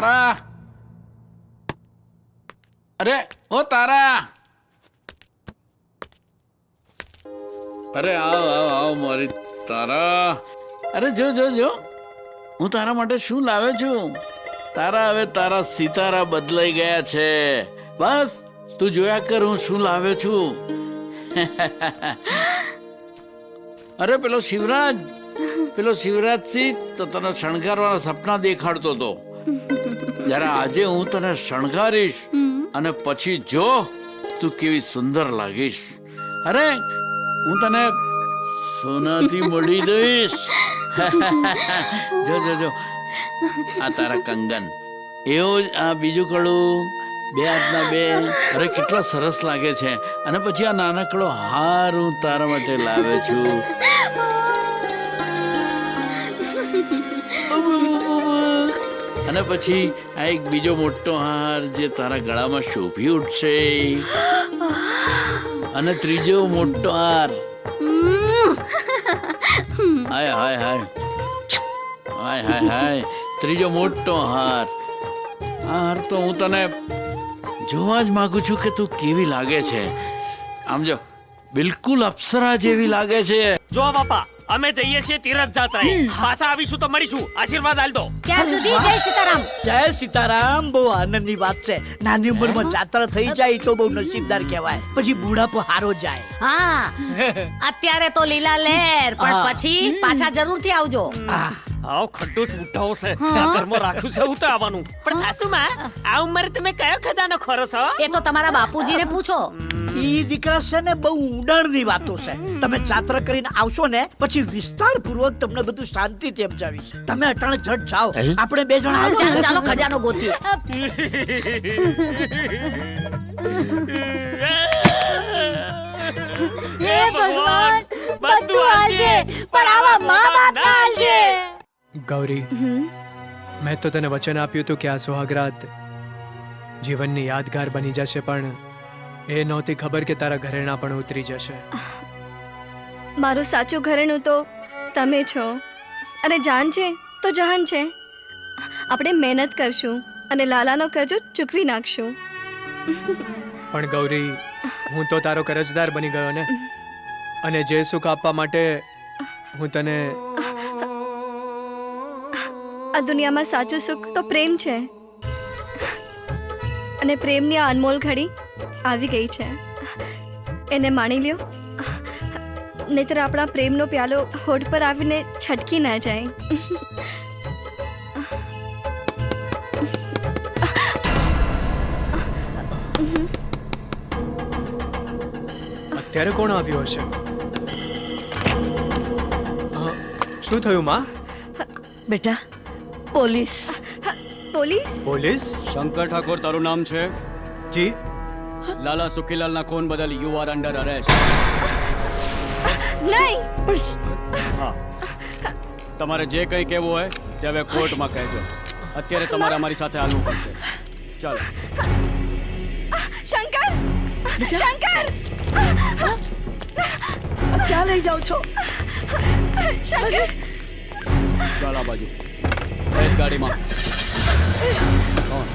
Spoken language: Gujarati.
તારા. અરે, ઓ તારા. અરે, આવ આવ આવ મારી તારા. અરે, જો જો જો. હું તારા માટે શું લાવ્યો છું? તારા હવે તારા સિતારા બદલાઈ ગયા છે. બસ, તું જોયા કર હું શું લાવ્યો છું. અરે, પેલો શિવરાજ. પેલો શિવરાજ સિંહ તો તને શણગારવાના સપના દેખાડતો હતો જ્યારે આજે હું તને શણગારીશ અને પછી જો તું કેવી સુંદર લાગીશ. અરે હું તને સોનાથી મળી દઈશ. જો જો જો. આ તારા કંગન. એવો જ આ બીજું કડું બે હાથના બે. અરે કેટલા સરસ લાગે છે. અને પછી આ નાનકડો હાર હું તારા માટે લાવે છું. અને પછી આ એક બીજો મોટો હાર જે તારા ગળામાં શોભી ઉઠશે. અને ત્રીજો મોટો હાર. હાય હાય હાય. હાય હાય હાય. ત્રીજો મોટો હાર. આ હાર તો હું તને જોવા જ માંગુ છું કે તું કેવી લાગે છે. આમ જો, બિલકુલ અપ્સરા જેવી લાગે છે. જો બાપા અમે જઈએ છીએ તીરથ જાત્રાએ. પાછા આવીશું તો મળીશું. આશીર્વાદ આલ દો ક્યાં સુધી? જય સીતારામ. જય સીતારામ. બહુ આનંદની વાત છે. નાની ઉંમરમાં જાત્રા થઈ જાય તો બહુ નસીબદાર કહેવાય. પછી બુઢાપો હારો જાય. હા. અત્યારે તો લીલા લેર પણ પછી પાછા જરૂરથી આવજો. આ આવ ખડ્ડો છૂટાવો છે. આ ઘરમાં રાખું છે હું તો આવવાનું. પણ સાસુમાં આ ઉંમરે તમે કયો ખજાનો ખોરો છો? એ તો તમારા બાપુજીને પૂછો. ઈ દીકરા છે ને બહુ ઊંડાણની વાતો છે. તમે ચાત્ર કરીને આવશો ને પછી વિસ્તાર પૂર્વક તમને બધું શાંતિથી સમજાવીશ. તમે અટાણે ઝટ જાઓ. આપણે બે જણા ચાલો ચાલો ખજાનો ગોતીએ. હે ભગવાન બધું આજે પણ આવા મા બાપ ના આલજે. ગૌરી મેં તો તને વચન આપ્યું હતું કે આ સુહાગરાત જીવનની યાદગાર બની જશે પણ એ નહોતી ખબર કે તારા ઘરેણા પણ ઉતરી જશે. મારું સાચું ઘરેણું તો તમે છો. અને જાન છે તો જહાન છે. આપણે મહેનત કરશું અને લાલાનો કરજો ચૂકવી નાખશું. પણ ગૌરી હું તો તારો કરજદાર બની ગયો ને? અને જે સુખ આપવા માટે હું તને આ દુનિયામાં સાચું સુખ તો પ્રેમ છે. અને પ્રેમની આ અનમોલ ઘડી આવી ગઈ છે. એને માણી લ્યો. નહીતર આપણા પ્રેમનો પ્યાલો હોઠ પર આવીને છટકી ના જાય. અત્યારે કોણ આવ્યું હશે? શું થયું માં? બેટા police. Police? Police? Shankar Thakor તારું નામ છે? જી. લાલા સુખીલાલના ખૂન બદલ યુ આર અંડર અરેસ્ટ નહીં હા. તમારે જે કંઈ કહેવું હોય તે હવે કોર્ટમાં કહેજો. અત્યારે તમારે અમારી સાથે હાલવું પડશે. ચાલો. શંકર! શંકર! ક્યાં લઈ જાઓ છો? શંકર! ચાલ આ બાજુ. ગાડીમાં. કોણ?